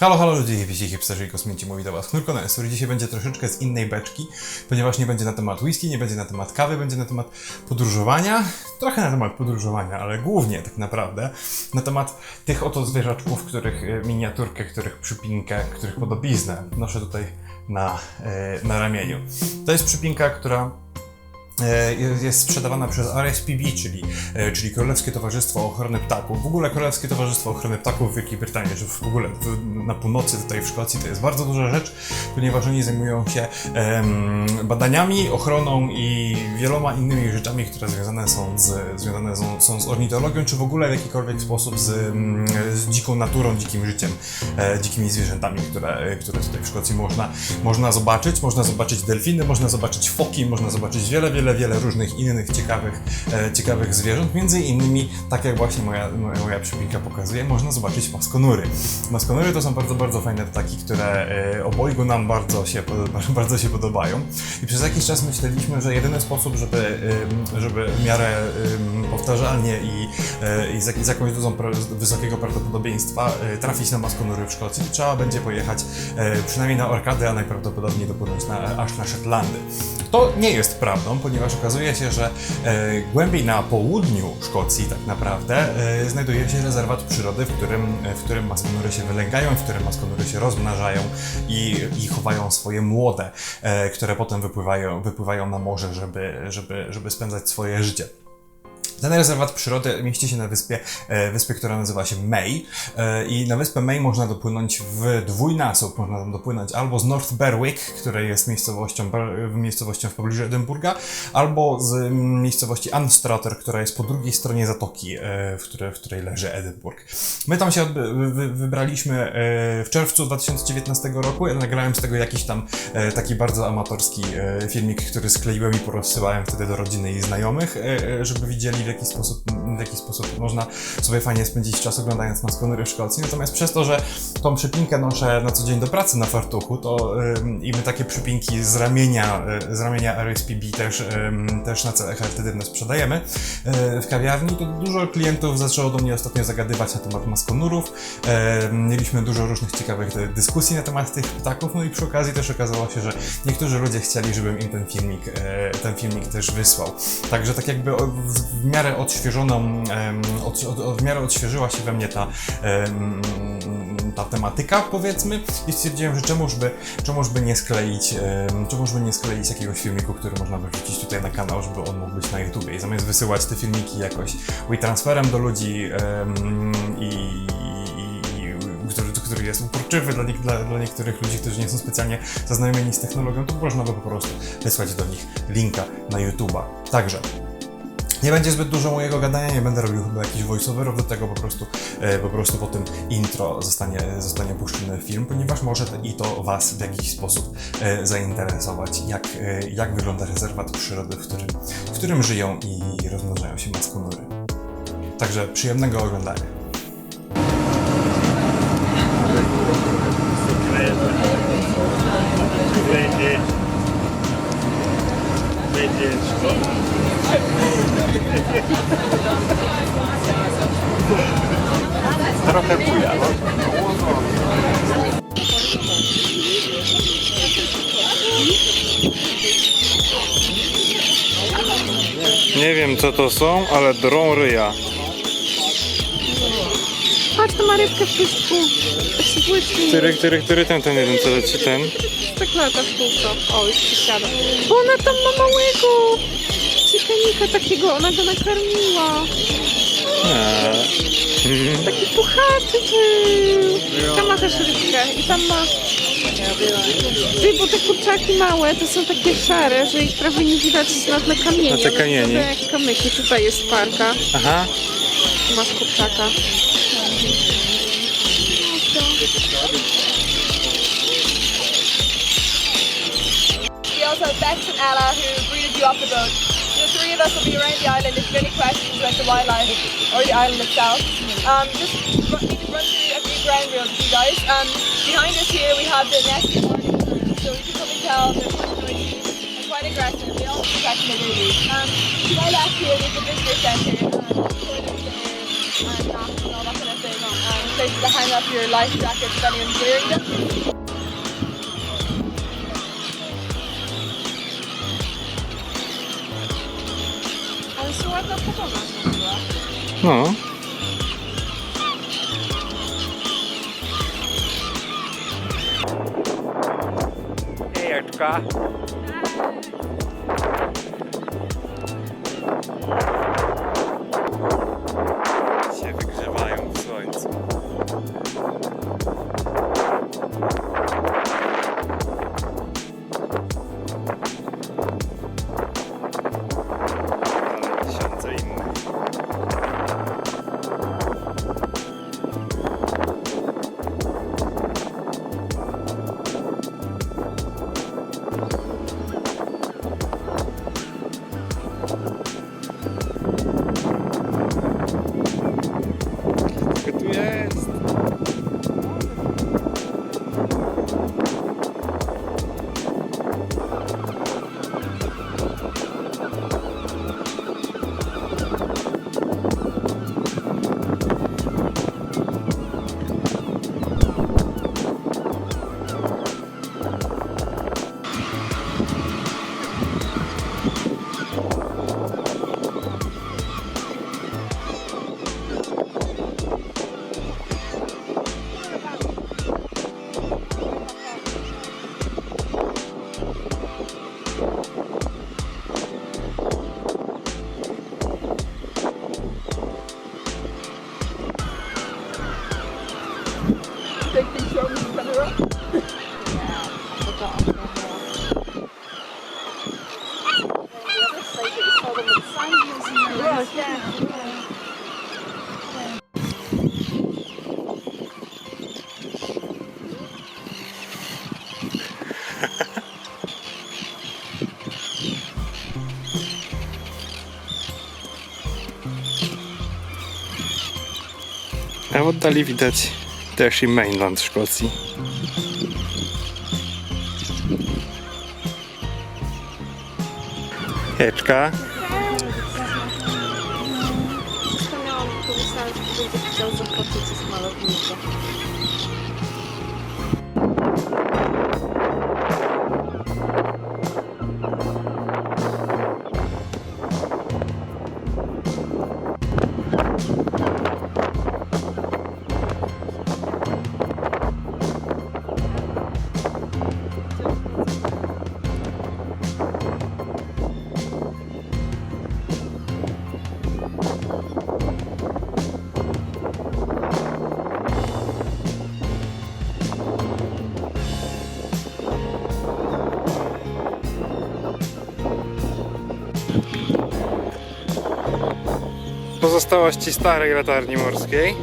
Halo, halo ludzie, hipisi, hipsterzy i kosmici, mówi do was Knurko który dzisiaj będzie troszeczkę z innej beczki, ponieważ nie będzie na temat whisky, nie będzie na temat kawy, będzie na temat podróżowania, trochę na temat podróżowania, ale głównie tak naprawdę na temat tych oto zwierzaczków, których e, miniaturkę, których przypinkę, których podobiznę noszę tutaj na, e, na ramieniu. To jest przypinka, która jest sprzedawana przez RSPB, czyli, e, czyli Królewskie Towarzystwo Ochrony Ptaków. W ogóle Królewskie Towarzystwo Ochrony Ptaków w Wielkiej Brytanii, że w ogóle na północy tutaj w Szkocji to jest bardzo duża rzecz, ponieważ oni zajmują się badaniami, ochroną i wieloma innymi rzeczami, które związane są z, związane są z ornitologią, czy w ogóle w jakikolwiek sposób z, mm, z dziką naturą, dzikim życiem, e, dzikimi zwierzętami, które, które tutaj w Szkocji można, można zobaczyć. Można zobaczyć delfiny, można zobaczyć foki, można zobaczyć wiele, wiele, wiele różnych innych ciekawych, e, ciekawych zwierząt. Między innymi, tak jak właśnie moja, moja, przypinka pokazuje, można zobaczyć maskonury. Maskonury to są bardzo, bardzo fajne ptaki, które e, obojgu nam bardzo się, bardzo się podobają. I przez jakiś czas myśleliśmy, że jedyny sposób, żeby, żeby w miarę powtarzalnie i, e, i z, z jakąś dozą wysokiego prawdopodobieństwa trafić na maskonury w Szkocji, trzeba będzie pojechać przynajmniej na Orkady, a najprawdopodobniej dopłynąć na, aż na Shetlandy. To nie jest prawdą, ponieważ okazuje się, że e, głębiej na południu Szkocji tak naprawdę e, znajduje się rezerwat przyrody, w którym, w którym maskonury się wylęgają, w którym maskonury się rozmnażają i, i chowają swoje młode, e, które potem wypływają, wypływają na morze, żeby, żeby, żeby spędzać swoje życie. Ten rezerwat przyrody mieści się na wyspie, e, wyspie, która nazywa się May e, i na wyspę May można dopłynąć w dwójnasób. Można tam dopłynąć albo z North Berwick, która jest miejscowością, miejscowością w pobliżu Edynburga, albo z mm, miejscowości Anstruther, która jest po drugiej stronie zatoki, e, w, której, w której leży Edynburg. My tam się odby- wy- wybraliśmy e, w czerwcu 2019 roku. Ja nagrałem z tego jakiś tam e, taki bardzo amatorski e, filmik, który skleiłem i porozsyłałem wtedy do rodziny i znajomych, e, e, żeby widzieli w jaki sposób, w jaki sposób można sobie fajnie spędzić czas oglądając maskonury w Szkocji. Natomiast przez to, że tą przypinkę noszę na co dzień do pracy na fartuchu, to ym, i my takie przypinki z ramienia, y, z ramienia RSPB też, ym, też na cele charytatywne sprzedajemy y, w kawiarni, to dużo klientów zaczęło do mnie ostatnio zagadywać na temat maskonurów. Ym, Mieliśmy dużo różnych ciekawych y, dyskusji na temat tych ptaków, no i przy okazji też okazało się, że niektórzy ludzie chcieli, żebym im ten filmik, e, ten filmik też wysłał. Także tak jakby w, miarę odświeżoną, od, od, od, w miarę odświeżyła się we mnie ta, ta tematyka, powiedzmy, i stwierdziłem, że czemuż by, czemuż by nie skleić, by nie skleić jakiegoś filmiku, który można wyrzucić tutaj na kanał, żeby on mógł być na YouTubie. I zamiast wysyłać te filmiki jakoś WeTransferem do ludzi em, i, który, jest uporczywy dla, dla, dla niektórych ludzi, którzy nie są specjalnie zaznajomieni z technologią, to można by po prostu wysłać do nich linka na YouTube'a. Także nie będzie zbyt dużo mojego gadania, nie będę robił chyba jakichś voiceoverów, do tego po prostu, e, po prostu po tym intro zostanie, zostanie puszczony film, ponieważ może i to Was w jakiś sposób e, zainteresować, jak, e, jak wygląda rezerwat przyrody, w którym, w którym żyją i rozmnażają się maskonury. Także przyjemnego oglądania. Będzie. Będzie. Trochę buja, no. Nie wiem co to są, ale drą ryja. Rybkę w. Tak się błyszczy. Który, który, który ten, ten jeden co leci, ten? Tak lata w kółko. O, już przysiada. Bo ona tam ma małego cikanika takiego, ona go nakarmiła. Eee. Taki puchaty był. Tam ma też rybkę i tam ma... Ty, bo te kurczaki małe to są takie szare, że ich prawie nie widać na tle kamieni. Na te One kamieni. wyglądają jak kamyki. Tutaj jest parka. Aha. Masz kurczaka. Bex and Ella who greeted you off the boat. The three of us will be around the island if you have any questions about the wildlife or the island itself. Um, just run, need to run through a few ground rules with you guys. Um, behind us here we have the nesting hornets, so you can probably tell they're quite noisy and quite aggressive. They all protect their babies. Um, to my left here there's the visitor centre. Um, and all that kind of thing. Um, places to hang up your life jackets if anyone's wearing them. Ładna pogoda była. No. Jejeczka. A w oddali widać też i mainland Szkocji. Jeczka. Wspomniałam, że pomyślałam, że będzie chciał zobaczyć Pozostałości starej latarni morskiej.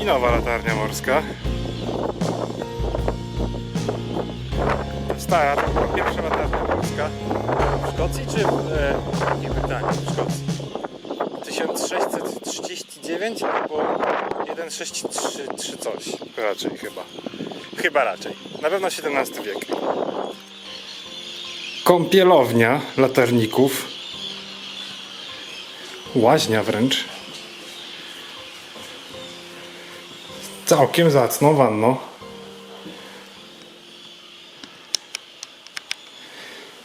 I nowa latarnia morska. Stara to była pierwsza latarnia morska w Szkocji czy w e, Wielkiej Brytanii? W Szkocji. 1639 albo 1633 coś. Raczej chyba. Chyba raczej. Na pewno XVII wiek. Kąpielownia latarników. Łaźnia wręcz. Całkiem zacną wanno.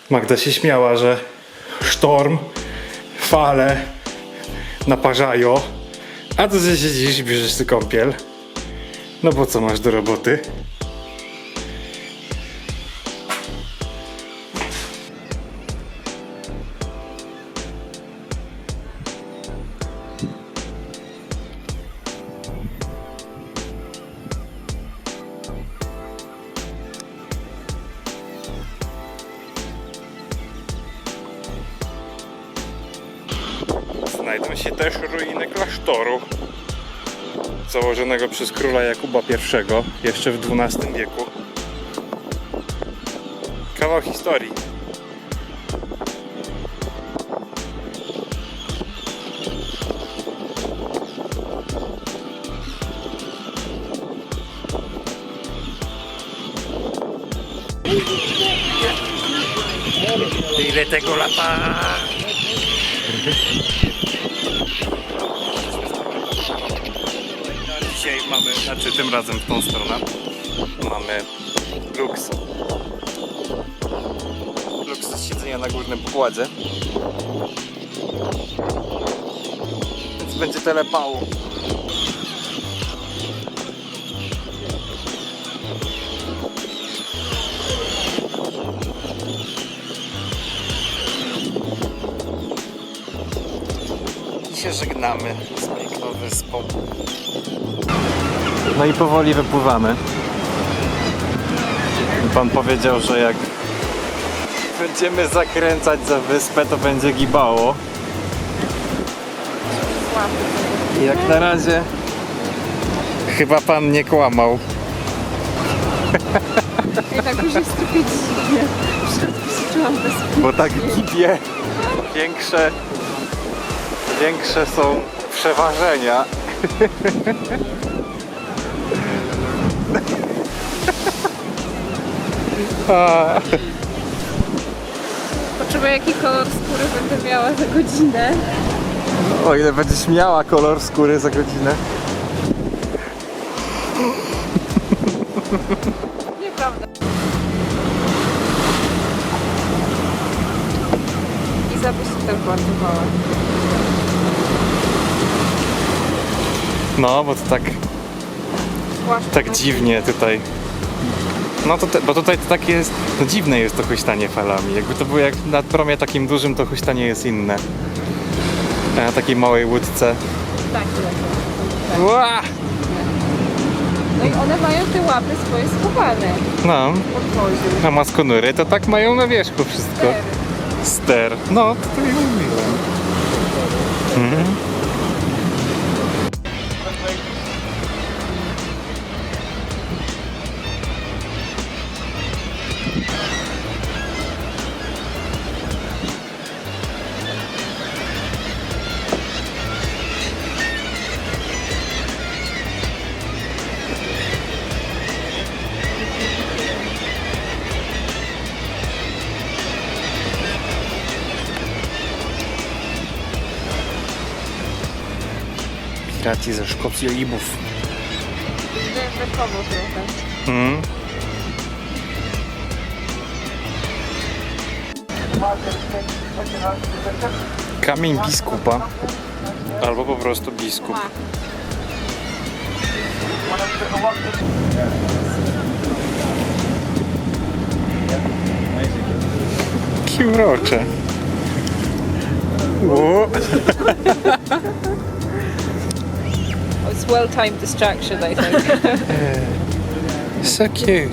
Magda się śmiała, że sztorm, fale naparzają. A to że siedzisz i bierzesz ty kąpiel. No bo co masz do roboty? Założonego przez króla Jakuba I jeszcze w XII wieku. Kawał historii. Ile tego lata? Dzisiaj mamy, znaczy tym razem w tą stronę, mamy luks. Luks z siedzenia na górnym pokładzie. Więc będzie telepału. I się żegnamy piękną wyspą. No i powoli wypływamy. Pan powiedział, że jak będziemy zakręcać za wyspę, to będzie gibało. I jak na razie chyba pan nie kłamał. Jednak już jest bez Bo tak gibie większe, większe są przeważenia. Potrzebuję jaki kolor skóry będę miała za godzinę. o ile będziesz miała kolor skóry za godzinę. Nieprawda. Iza by się tak ładowała. No, bo to tak, tak na- dziwnie tutaj. No to te, bo tutaj to takie jest, no dziwne jest to huśtanie falami. Jakby to było jak na promie takim dużym, to huśtanie jest inne. A na takiej małej łódce. Tak, lecą. Ła! No i one mają te łapy swoje schowane No, a maskonury to tak mają na wierzchu wszystko. Ster. No, to i mówiłem. Mhm. Piraci ze Szkocji. Rzekowo trochę. Mhm. Kamień biskupa. Albo po prostu biskup. Jakie urocze. O, It's well-timed distraction, I think. so cute.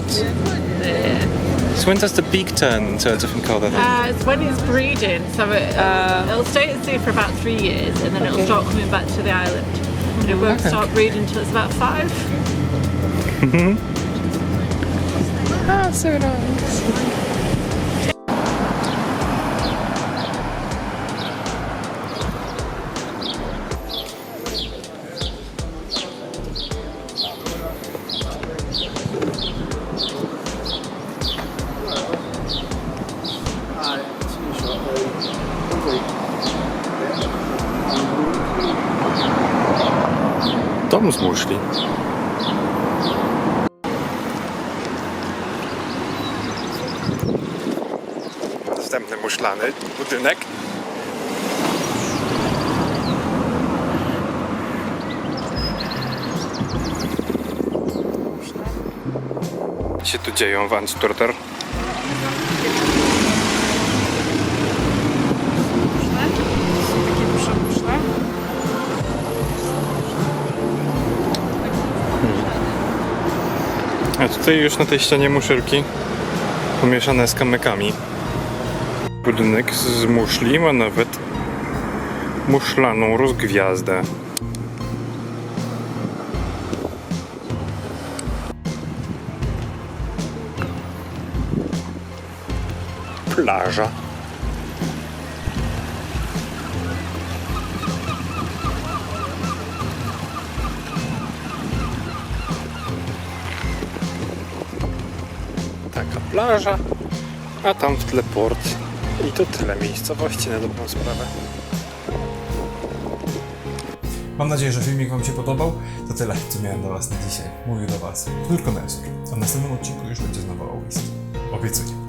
So when does the beak turn to a different colour then? Uh, it's when it's breeding, so it, uh, it'll stay at sea for about three years, and then it'll start coming back to the island. And it won't start breeding until it's about five. Ah, so nice. Następny muszlany budynek. Się tu dzieją w Ansturter? A tutaj już na tej ścianie muszelki pomieszane z kamykami. Budynek z muszli ma nawet muszlaną rozgwiazdę. Plaża. Taka plaża, a tam w tle port. I to tyle miejscowości na dobrą sprawę. Mam nadzieję, że filmik Wam się podobał. To tyle, co miałem dla Was na dzisiaj. Mówił do Was Knurko Nesur. A w następnym odcinku już będzie znowu o whisky. Obiecuję.